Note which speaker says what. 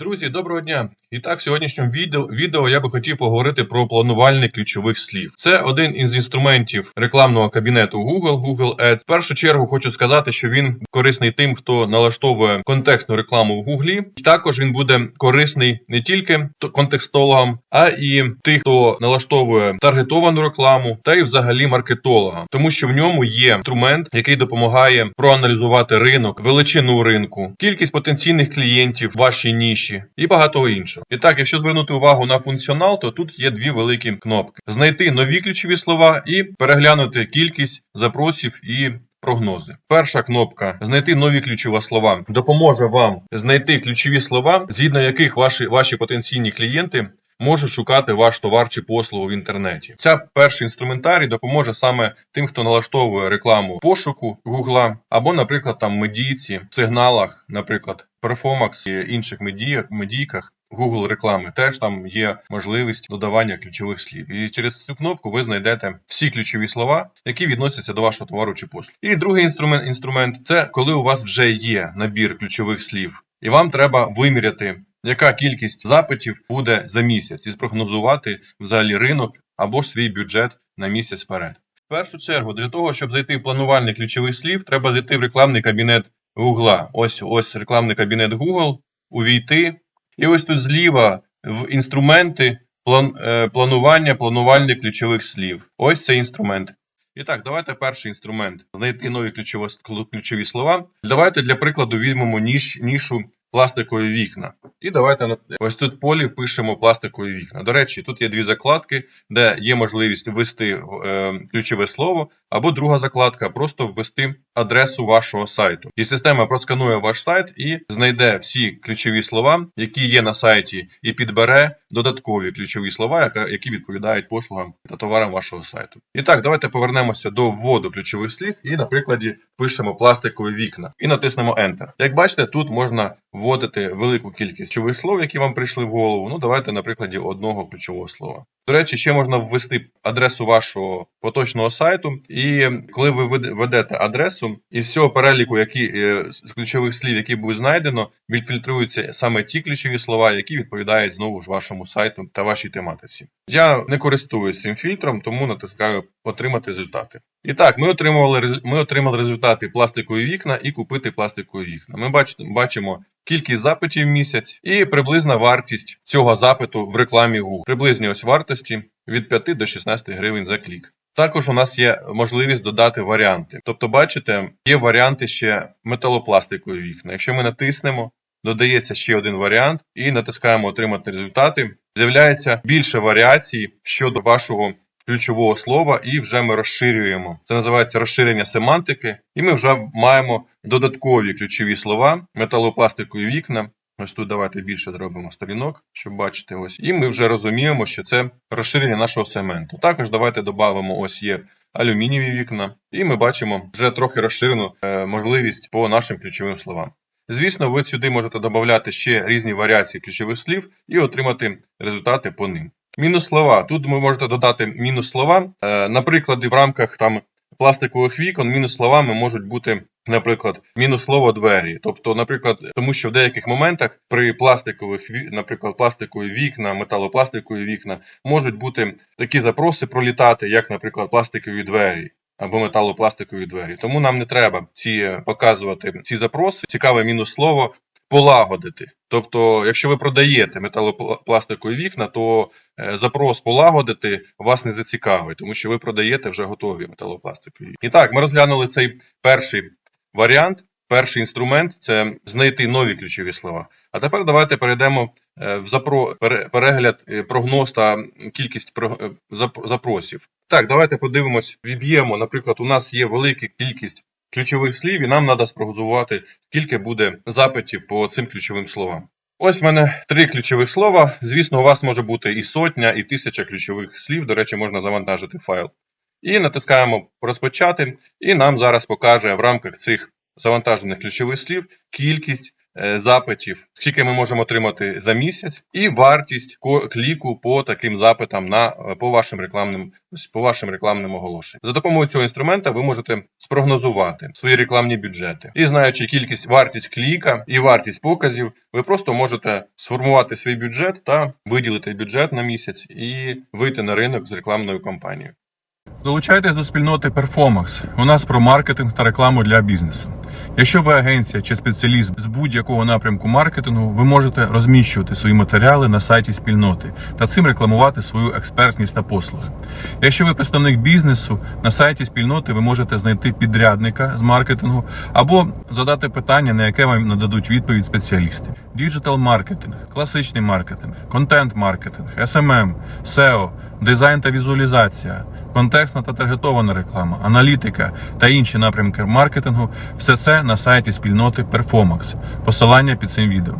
Speaker 1: Друзі, доброго дня! І так, в сьогоднішньому відео, я би хотів поговорити про планувальник ключових слів. Це один із інструментів рекламного кабінету Google, Google Ads. В першу чергу хочу сказати, що він корисний тим, хто налаштовує контекстну рекламу в Google. Також він буде корисний не тільки контекстологам, а і тих, хто налаштовує таргетовану рекламу, та й взагалі маркетологам, тому що в ньому є інструмент, який допомагає проаналізувати ринок, величину ринку, кількість потенційних клієнтів вашій ніші і багато іншого. І так, якщо звернути увагу на функціонал, то тут є дві великі кнопки: знайти нові ключові слова і переглянути кількість запросів і. Прогнози. Перша кнопка знайти нові ключові слова допоможе вам знайти ключові слова, згідно яких ваші, ваші потенційні клієнти можуть шукати ваш товар чи послугу в інтернеті. Ця перший інструментарій допоможе саме тим, хто налаштовує рекламу пошуку Гугла, або, наприклад, там медійці, в сигналах, наприклад, Performax і інших медіях, медійках. Google реклами теж там є можливість додавання ключових слів. І через цю кнопку ви знайдете всі ключові слова, які відносяться до вашого товару чи послуги. І другий інструмент інструмент це коли у вас вже є набір ключових слів, і вам треба виміряти, яка кількість запитів буде за місяць, і спрогнозувати взагалі ринок або ж свій бюджет на місяць вперед. В першу чергу, для того, щоб зайти в планувальник ключових слів, треба зайти в рекламний кабінет Google. Ось ось рекламний кабінет Google, увійти. І ось тут зліва в інструменти план, е, планування, планувальник ключових слів. Ось цей інструмент. І так, давайте перший інструмент знайти нові ключові слова. Давайте для прикладу візьмемо ніш, нішу пластикові вікна. І давайте ось тут в полі впишемо пластикові вікна. До речі, тут є дві закладки, де є можливість ввести е, ключове слово, або друга закладка просто ввести адресу вашого сайту. І система просканує ваш сайт і знайде всі ключові слова, які є на сайті, і підбере додаткові ключові слова, які відповідають послугам та товарам вашого сайту. І так, давайте повернемося до вводу ключових слів і на прикладі пишемо пластикові вікна і натиснемо Enter. Як бачите, тут можна вводити велику кількість ключових слов, які вам прийшли в голову. Ну, давайте на прикладі одного ключового слова. До речі, ще можна ввести адресу вашого поточного сайту, і коли ви веде- ведете адресу, із цього переліку, які е, з ключових слів, які були знайдено, відфільтруються саме ті ключові слова, які відповідають знову ж вашому сайту та вашій тематиці. Я не користуюсь цим фільтром, тому натискаю отримати результати. І так, ми отримували ми отримали результати пластикові вікна і купити пластикові вікна. Ми бачимо кількість запитів в місяць і приблизна вартість цього запиту в рекламі Google. Приблизні ось вартості від 5 до 16 гривень за клік. Також у нас є можливість додати варіанти. Тобто, бачите, є варіанти ще металопластикові вікна. Якщо ми натиснемо, додається ще один варіант і натискаємо отримати результати. З'являється більше варіацій щодо вашого ключового слова, і вже ми розширюємо. Це називається розширення семантики, і ми вже маємо додаткові ключові слова, металопластикові вікна. Ось тут давайте більше зробимо сторінок, щоб бачити ось. І ми вже розуміємо, що це розширення нашого сегменту. Також давайте додамо ось є алюмінієві вікна, і ми бачимо вже трохи розширену е, можливість по нашим ключовим словам. Звісно, ви сюди можете додати ще різні варіації ключових слів і отримати результати по ним. Мінус слова. Тут ви можете додати мінус слова. Е, Наприклад, в рамках там пластикових вікон мінус словами можуть бути, наприклад, мінус слово двері. Тобто, наприклад, тому що в деяких моментах при пластикових наприклад, пластикові вікна, металопластикові вікна можуть бути такі запроси пролітати, як, наприклад, пластикові двері. Або металопластикові двері. Тому нам не треба ці е, показувати ці запроси. Цікаве мінус слово полагодити. Тобто, якщо ви продаєте металопластикові вікна, то е, запрос полагодити вас не зацікавить, тому що ви продаєте вже готові металопластикові. вікна. І так, ми розглянули цей перший варіант. Перший інструмент це знайти нові ключові слова. А тепер давайте перейдемо е, в запро... пере- перегляд, е, прогноз та кількість про- запросів. Так, давайте подивимось, віб'ємо. Наприклад, у нас є велика кількість ключових слів, і нам треба спрогнозувати, скільки буде запитів по цим ключовим словам. Ось в мене три ключових слова. Звісно, у вас може бути і сотня, і тисяча ключових слів. До речі, можна завантажити файл. І натискаємо розпочати, і нам зараз покаже в рамках цих завантажених ключових слів кількість запитів, скільки ми можемо отримати за місяць, і вартість кліку по таким запитам на е, по вашим рекламним по вашим рекламним оголошенням. За допомогою цього інструмента ви можете спрогнозувати свої рекламні бюджети. І знаючи кількість вартість кліка і вартість показів, ви просто можете сформувати свій бюджет та виділити бюджет на місяць і вийти на ринок з рекламною кампанією. Долучайтесь до спільноти Performax. У нас про маркетинг та рекламу для бізнесу. Якщо ви агенція чи спеціаліст з будь-якого напрямку маркетингу, ви можете розміщувати свої матеріали на сайті спільноти та цим рекламувати свою експертність та послуги. Якщо ви представник бізнесу, на сайті спільноти ви можете знайти підрядника з маркетингу або задати питання, на яке вам нададуть відповідь спеціалісти. Діджитал маркетинг, класичний маркетинг, контент маркетинг, SMM, SEO, дизайн та візуалізація, контекстна та таргетована реклама, аналітика та інші напрямки маркетингу все це на сайті спільноти Performax. Посилання під цим відео.